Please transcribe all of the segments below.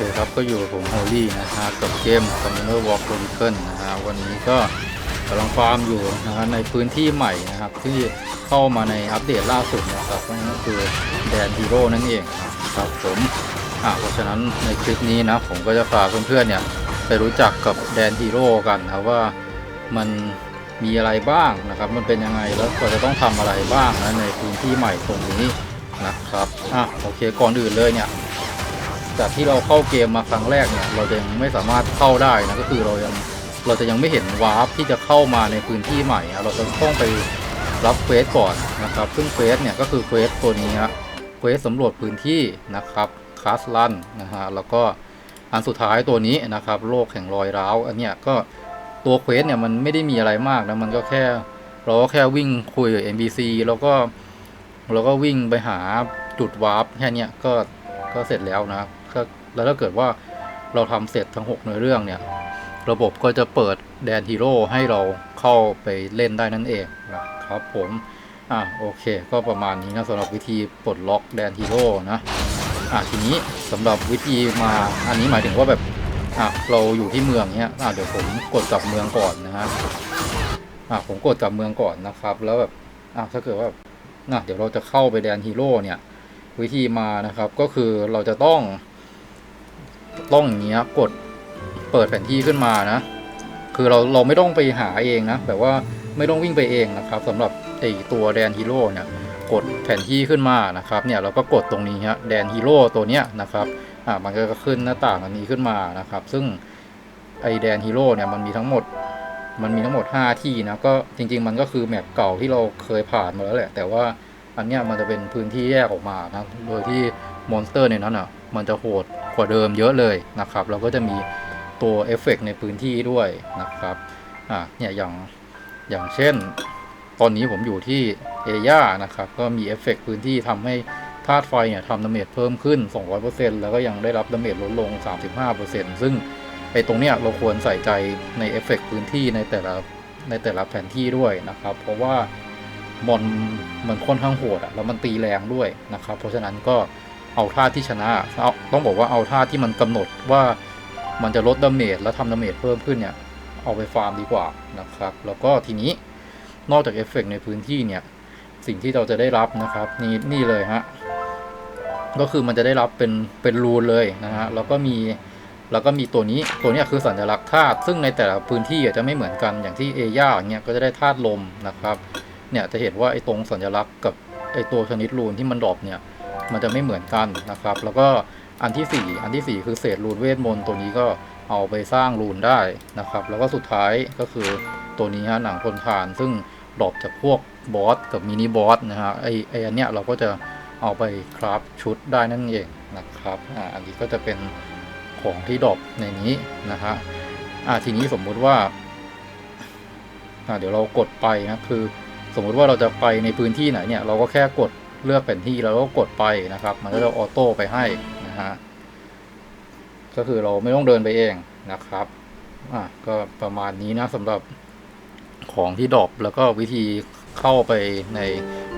เคครับก็อยู่กับผมโฮลี่นะฮะกับเกม Commander War Chronicle นะฮะวันนี้ก็กำลังฟาร์มอยู่นะฮะในพื้นที่ใหม่นะครับที่เข้ามาในอัปเดตล่าสุดนะครับนั่นก็คือแดนฮีโร่นั่นเองครับผมอะเพราะฉะนั้นในคลิปนี้นะผมก็จะพาเพื่อนๆเนี่ยไปรู้จักกับแดนฮีโร่กันนะว่ามันมีอะไรบ้างนะครับ มันเป็นยังไงแล้วเราจะต้องทำอะไรบ้างนะในพื้นที่ใหม่ตรงนี้นะครับอะโอเคก่อนอื่นเลยเนี่ย จากที่เราเข้าเกมมาครั้งแรกเนี่ย เราจะยังไม่สามารถเข้าได้นะก็คือเรายังเราจะยังไม่เห็นวาร์ปที่จะเข้ามาในพื้นที่ใหม่เราจะต้องไปรับเควสก่อนนะครับ ซึ่งเควสเนี่ยก็คือเควสตัวนี้ฮะเควสสำรวจพื้นที่นะครับคาสลันนะฮะแล้วก็อันสุดท้ายตัวนี้นะครับ โลกแห่งรอยร้าวอันเนี้ยก็ตัวเควสเนี่ยมันไม่ได้มีอะไรมากนะมันก็แค่เราก็แค่วิ่งคุยกับ NPC แล้วก็เราก็วิ่งไปหาจุดวาร์ปแค่เนี้ยก็ก็เสร็จแล้วนะครับ แล้วถ้าเกิดว่าเราทำเสร็จทั้ง 6 ในเรื่องเนี่ย ระบบก็จะเปิดแดนฮีโร่ให้เราเข้าไปเล่นได้นั่นเองนะครับผมอะโอเค ก็ประมาณนี้นะสำหรับวิธีปลดล็อกแดนฮีโร่นะอะทีนี้สำหรับวิธีมาอันนี้หมายถึงว่าแบบอะเราอยู่ที่เมืองเนี้ยอะเดี๋ยวผมกดกลับเมืองก่อนนะฮะอะผมกดกลับเมืองก่อนนะครับ แล้วแบบอะถ้าเกิดว่าอะเดี๋ยวเราจะเข้าไปแดนฮีโร่เนี่ย วิธีมานะครับก็คือเราจะต้อง ต้องอย่างเงี้ยกดเปิดแผนที่ขึ้นมานะ คือเราเราไม่ต้องไปหาเองนะแบบว่าไม่ต้องวิ่งไปเองนะครับสำหรับไอตัวแดนฮีโร่เนี่ยกดแผนที่ขึ้นมานะครับเนี่ยเราก็กดตรงนี้ฮะแดนฮีโร่ตัวเนี้ยนะครับอ่ามันก็ขึ้นหน้าต่างอันนี้ขึ้นมานะครับ ซึ่งไอแดนฮีโร่เนี่ยมันมีทั้งหมดมันมีทั้งหมด 5 ที่นะก็จริง ๆ มันก็คือแมปเก่าที่เราเคยผ่านมาแล้วแหละ แต่ว่าอันเนี้ยมันจะเป็นพื้นที่แยกออกมานะโดยที่ มอนสเตอร์ในนั้นอะ มันจะโหดกว่าเดิมเยอะเลยนะครับแล้วก็จะมีตัวเอฟเฟกต์ในพื้นที่ด้วยนะครับ อ่าเนี่ยอย่างอย่างเช่น ตอนนี้ผมอยู่ที่เอย่านะครับ ก็มีเอฟเฟกต์พื้นที่ทำให้ธาตุไฟเนี่ยทำดาเมจเพิ่มขึ้น 200%แล้วก็ยังได้รับดาเมจลดลง 35%ซึ่งไอ้ตรงเนี้ยเราควรใส่ใจในเอฟเฟกต์พื้นที่ในแต่ละในแต่ละแผนที่ด้วยนะครับ เพราะว่ามอนมันค่อนข้างโหดอะแล้วมันตีแรงด้วยนะครับ เพราะฉะนั้นก็ เอาท่าที่ชนะ ต้องบอกว่าเอาท่าที่มันกำหนดว่ามันจะลดดาเมจและทำดาเมจเพิ่มขึ้นเนี่ย เอาไปฟาร์มดีกว่านะครับ แล้วก็ทีนี้นอกจากเอฟเฟกต์ในพื้นที่เนี่ย สิ่งที่เราจะได้รับนะครับ นี่นี่เลยฮะ ก็คือมันจะได้รับเป็นเป็นรูนเลยนะฮะ แล้วก็มีแล้วก็มีตัวนี้ตัวนี้คือสัญลักษณ์ธาตุซึ่งในแต่ละพื้นที่อาจจะไม่เหมือนกันอย่างที่เอย่าอย่าเงี้ยก็จะได้ธาตุลมนะครับ เนี่ยจะเห็นว่าไอ้ตรงสัญลักษณ์กับไอ้ตัวชนิดรูนที่มันดรอปเนี่ย มันจะไม่เหมือนกันนะครับ แล้วก็อันที่สี่อันที่สี่คือเศษรูนเวทมนต์ตัวนี้ก็เอาไปสร้างรูนได้นะครับ แล้วก็สุดท้ายก็คือตัวนี้ฮะหนังทนทาน ซึ่งดรอปจากพวกบอสกับมินิบอสนะฮะไอไออันเนี้ยเราก็จะเอาไปคราฟชุดได้นั่นเองนะครับอ่าอันนี้ก็จะเป็นของที่ดรอปในนี้นะฮะอ่าทีนี้สมมุติว่าอ่าเดี๋ยวเรากดไปนะคือ สมมุติว่าเราจะไปในพื้นที่ไหนเนี่ยเราก็แค่กด เลือกแผนที่แล้วก็กดไปนะครับ มันก็จะออโต้ไปให้นะฮะก็คือเราไม่ต้องเดินไปเองนะครับอ่าก็ประมาณนี้นะสำหรับของที่ดรอปแล้วก็วิธีเข้าไปใน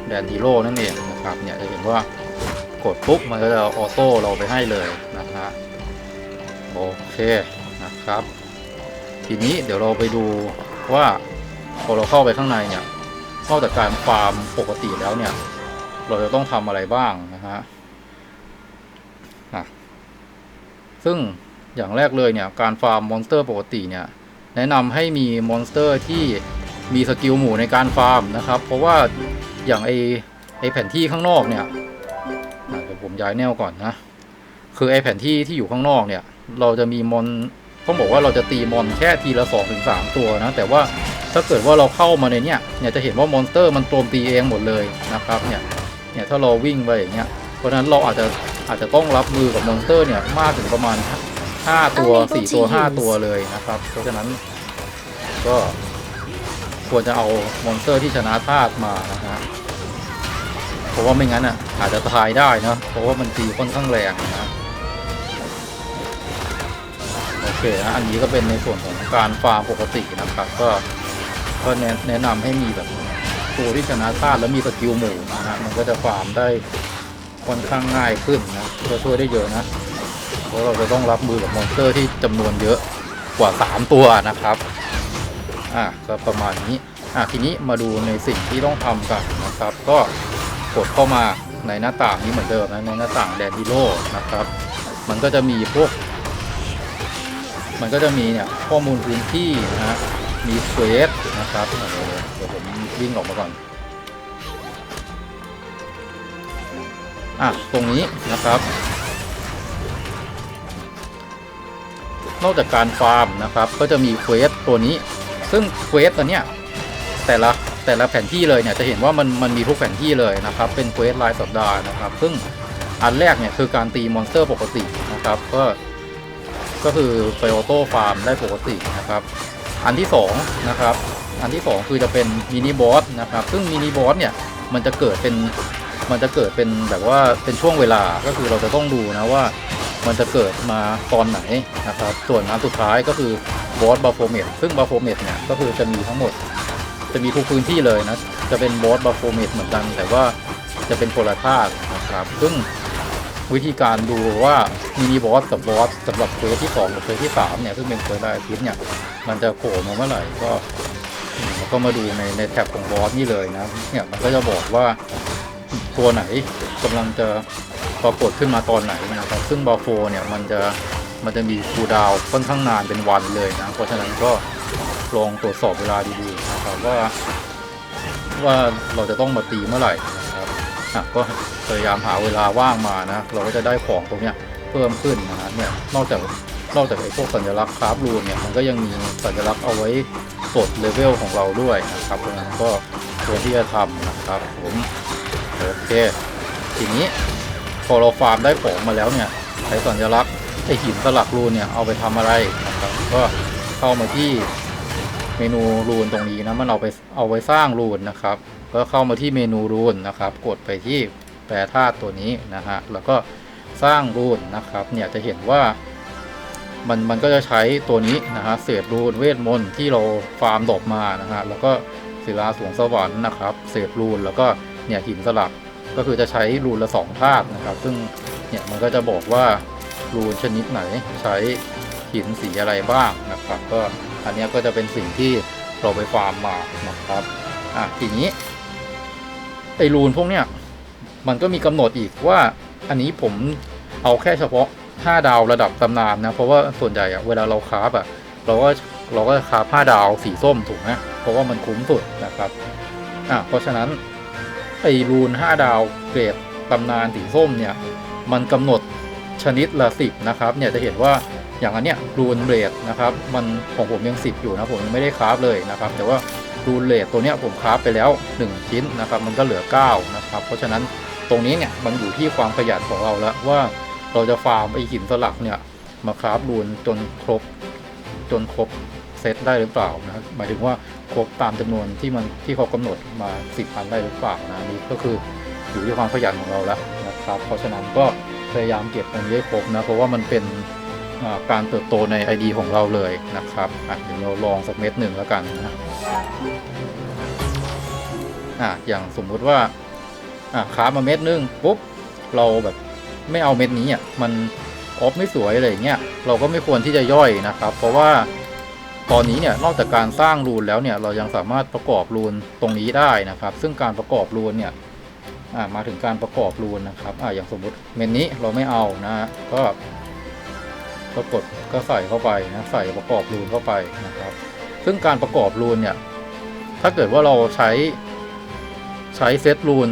แดนฮีโร่นั่นเองนะครับ เนี่ยจะเห็นว่ากดปุ๊บมันก็จะออโต้เราไปให้เลยนะฮะโอเคนะครับ ทีนี้เดี๋ยวเราไปดูว่าพอเราเข้าไปข้างในเนี่ยนอกจากการฟาร์มปกติแล้วเนี่ย เราจะต้องทำอะไรบ้างนะฮะซึ่งอย่างแรกเลยเนี่ย การฟาร์มมอนสเตอร์ปกติเนี่ย แนะนำให้มีมอนสเตอร์ที่มีสกิลหมู่ในการฟาร์มนะครับ เพราะว่าอย่างไอไอแผนที่ข้างนอกเนี่ยเดี๋ยวผมย้ายแนวก่อนนะ คือไอแผนที่ที่อยู่ข้างนอกเนี่ย เราจะมีมอนต้องบอกว่าเราจะตีมอนแค่ทีละ2อถึงสตัวนะ แต่ว่าถ้าเกิดว่าเราเข้ามาในเนี้ยเนี่ยจะเห็นว่ามอนสเตอร์มันโจมตีเองหมดเลยนะครับเนี่ย เนี่ยถ้าเราวิ่งไปอย่างเงี้ย เพราะฉะนั้นเราอาจจะอาจจะต้องรับมือกับมอนสเตอร์เนี่ยมากถึงประมาณ 5 ตัว 4 ตัว 5 ตัวเลยนะครับ เพราะฉะนั้นก็ควรจะเอามอนสเตอร์ที่ชนะธาตุมานะฮะเพราะว่าไม่งั้นอะอาจจะตายได้นะเพราะว่ามันตีค่อนข้างแรงนะโอเคนะอันนี้ก็เป็นในส่วนของการฟาร์มปกตินะครับ ก็ก็แนะแนะนำให้มีแบบ ตัวที่ชนะธาตุแล้วมีสกิลหมู่นะฮะมันก็จะฟาร์มได้ค่อนข้างง่ายขึ้นนะก็ช่วยได้เยอะนะเพราะเราจะต้องรับมือกับมอนสเตอร์ที่จำนวนเยอะกว่า 3 ตัวนะครับอะก็ประมาณนี้อะทีนี้มาดูในสิ่งที่ต้องทำกันนะครับ ก็กดเข้ามาในหน้าต่างนี้เหมือนเดิมนะในหน้าต่างแดนดิโลนะครับ มันก็จะมีพวก มันก็จะมีเนี่ยข้อมูลพื้นที่นะฮะ มีเควสนะครับเดี๋ยวเดี๋ยวผมวิ่งออกมาก่อนอะตรงนี้นะครับ นอกจากการฟาร์มนะครับ ก็จะมีเควสตัวนี้ ซึ่งเควสตัวเนี้ยแต่ละแต่ละแผนที่เลยเนี่ยจะเห็นว่ามันมันมีทุกแผนที่เลยนะครับ เป็นเควสรายสัปดาห์นะครับ ซึ่งอันแรกเนี่ยคือการตีมอนสเตอร์ปกตินะครับ ก็ก็คือไปออโต้ฟาร์มได้ปกตินะครับ อันที่สองนะครับอันที่สองคือจะเป็นมินิบอสนะครับซึ่งมินิบอสเนี่ยมันจะเกิดเป็นมันจะเกิดเป็นแบบว่าเป็นช่วงเวลาก็คือเราจะต้องดูนะว่ามันจะเกิดมาตอนไหนนะครับส่วนอันสุดท้ายก็คือบอสบาโฟเมตซึ่งบาโฟเมตเนี่ยก็คือจะมีทั้งหมด จะมีทุกพื้นที่เลยนะจะเป็นบอสบาโฟเมตเหมือนกันแต่ว่าจะเป็นคนละธาตุนะครับซึ่งวิธีการดูว่ามินิบอสกับบอสสำหรับเควสที่สองกับเควสที่สามเนี่ยซึ่งเป็นเควสรายอาทิตย์เนี่ย มันจะโผล่มาเมื่อไหร่ก็อืมแล้วก็มาดูในในแท็บของบอสนี่เลยนะเนี่ยมันก็จะบอกว่าตัวไหนกำลังจะปรากฏขึ้นมาตอนไหนนะครับซึ่งบาโฟเนี่ยมันจะมันจะมีคูดาวค่อนข้างนานเป็นวันเลยนะ เพราะฉะนั้นก็ลองตรวจสอบเวลาดีๆนะครับว่า ว่าเราจะต้องมาตีเมื่อไหร่นะครับก็พยายามหาเวลาว่างมานะ เราก็จะได้ของตรงเนี้ยเพิ่มขึ้นนะเนี่ยนอกจาก นอกจากไอ้พวกสัญลักษณ์คราฟรูนเนี่ยมันก็ยังมีสัญลักษณ์เอาไว้กดเลเวลของเราด้วยนะครับเพราะฉะนั้นก็ควรที่จะทำนะครับผมโอเคทีนี้พอเราฟาร์มได้ของมาแล้วเนี่ยไอ้สัญลักษณ์ไอ้หินสลักรูนเนี่ยเอาไปทำอะไรนะครับก็เข้ามาที่เมนูรูนตรงนี้นะมันเอาไปเอาไว้สร้างรูนนะครับก็เข้ามาที่เมนูรูนนะครับ กดไปที่แปรธาตุตัวนี้นะฮะแล้วก็สร้างรูนนะครับเนี่ยจะเห็นว่า มันมันก็จะใช้ตัวนี้นะฮะเศษรูนเวทมนต์ที่เราฟาร์มดอกมานะฮะแล้วก็ศิลาสวงสวรรค์นะครับเศษรูนแล้วก็เนี่ยหินสลักก็คือจะใช้รูนละสองธาตุนะครับ ซึ่งเนี่ยมันก็จะบอกว่ารูนชนิดไหนใช้หินสีอะไรบ้างนะครับ ก็อันนี้ก็จะเป็นสิ่งที่เราไปฟาร์มมานะครับอะทีนี้ไอรูนพวกเนี้ยมันก็มีกำหนดอีกว่าอันนี้ผมเอาแค่เฉพาะ 5 ดาวระดับตำนานนะ เพราะว่าส่วนใหญ่อะเวลาเราคราฟอะเราก็เราก็คราฟ5ดาวสีส้มถูกไหมเพราะว่ามันคุ้มสุดนะครับอะเพราะฉะนั้นไอรูน 5 ดาวเกรดตำนานสีส้มเนี่ยมันกำหนดชนิดละสิบนะครับเนี่ยจะเห็นว่าอย่างอันเนี้ยรูนเรดนะครับมันของผมยัง 10 อยู่นะผมยังไม่ได้คราฟเลยนะครับ แต่ว่ารูนเรดตัวเนี้ยผมคราฟไปแล้ว 1 ชิ้นนะครับมันก็เหลือ 9 นะครับ เพราะฉะนั้นตรงนี้เนี่ยมันอยู่ที่ความขยันของเราแล้วว่า เราจะฟาร์มไอหินสลักเนี่ย มาคราฟรูนจนครบจนครบเซตได้หรือเปล่านะหมายถึงว่าครบตามจำนวนที่มันที่เขากำหนดมาสิบพันได้หรือเปล่านะนี่ก็คืออยู่ที่ความขยันของเราแล้วนะครับ เพราะฉะนั้นก็พยายามเก็บตรงนี้ให้ครบนะเพราะว่ามันเป็นการเติบโตใน ID ของเราเลยนะครับอะเดี๋ยวเราลองสักเม็ดหนึ่งแล้วกันนะอะอย่างสมมุติว่าอะคราฟมาเม็ดหนึงปุ๊บเราแบบ ไม่เอาเม็ดนี้อะมันออฟไม่สวยอะไรเงี้ยเราก็ไม่ควรที่จะย่อยนะครับ เพราะว่าตอนนี้เนี่ยนอกจากการสร้างรูนแล้วเนี่ยเรายังสามารถประกอบรูนตรงนี้ได้นะครับ ซึ่งการประกอบรูนเนี่ยมาถึงการประกอบรูนนะครับออย่างสมมติเม็ดนี้เราไม่เอานะฮะก็ก็กดก็ใส่เข้าไปนะใส่ประกอบรูนเข้าไปนะครับ ซึ่งการประกอบรูนเนี่ยถ้าเกิดว่าเราใช้ใช้เซตรูน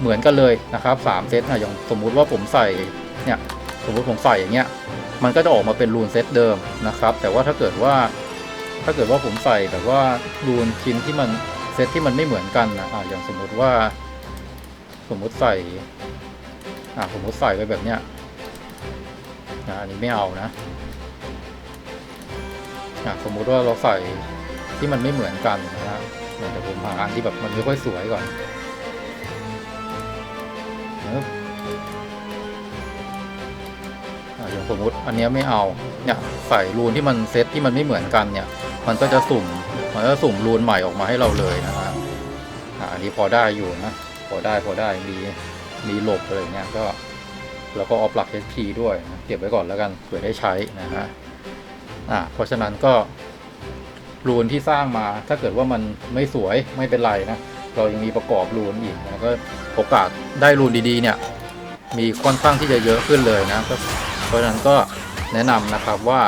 เหมือนกันเลยนะครับสามเซตนะอย่างสมมุติว่าผมใส่เนี่ยสมมุติผมใส่อย่างเงี้ยมันก็จะออกมาเป็นรูนเซตเดิมนะครับ แต่ว่าถ้าเกิดว่า ถ้าเกิดว่าผมใส่แบบว่ารูนชิ้นที่มันเซตที่มันไม่เหมือนกันนะอ่าอย่างสมมุติว่า สมมุติใส่อ่าสมมุติใส่ไปแบบเนี้ยนะอันนี้ไม่เอานะอ่าสมมุติว่าเราใส่ที่มันไม่เหมือนกันนะฮะเดี๋ยวผมหาอันที่แบบมันไม่ค่อยสวยก่อน สมมุติอันนี้ไม่เอาเนี่ยใส่รูนที่มันเซตที่มันไม่เหมือนกันเนี่ย มันก็จะสุ่มมันก็สุ่มรูนใหม่ออกมาให้เราเลยนะฮะอันนี้พอได้อยู่นะพอได้พอได้มีมีหลบอะไรเงี้ยก็แล้วก็ออฟหลัก HP ด้วยนะเก็บไว้ก่อนแล้วกันเผื่อได้ใช้นะฮะอ่าเพราะฉะนั้นก็รูนที่สร้างมาถ้าเกิดว่ามันไม่สวยไม่เป็นไรนะเรายังมีประกอบรูนอีกนะก็โอกาสได้รูนดีๆเนี่ย มีค่อนข้างที่จะเยอะขึ้นเลยนะก็ เพราะฉะนั้นก็แนะนำนะครับว่า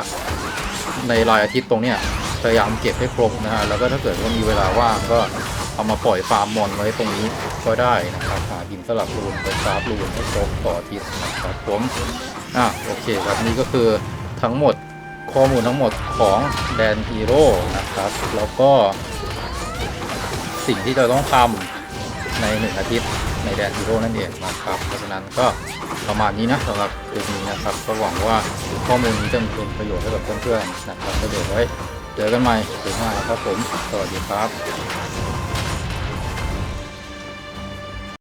ในรายอาทิตย์ตรงเนี้ยพยายามเก็บให้ครบนะฮะแล้วก็ถ้าเกิดว่ามีเวลาว่างก็เอามาปล่อยฟาร์มมอนไว้ตรงนี้ก็ได้นะครับหาหินสลับรูนไปคราฟรูนให้ครบต่อทิตย์นะครับผมอะโอเคครับนี่ก็คือทั้งหมดข้อมูลทั้งหมดของแดนฮีโร่นะครับแล้วก็สิ่งที่จะต้องทำในหนึ่งอาทิตย์ ในแดนฮีโร่นั่นเองนะครับเพราะฉะนั้นก็ประมาณนี้นะสำหรับคลิปนี้นะครับ ก็หวังว่าข้อมูลนี้จะเป็นประโยชน์ให้กับเพื่อนๆนะครับก็เดี๋ยวไว้เจอกันใหม่ถึงหน้าครับผม สวัสดีครับ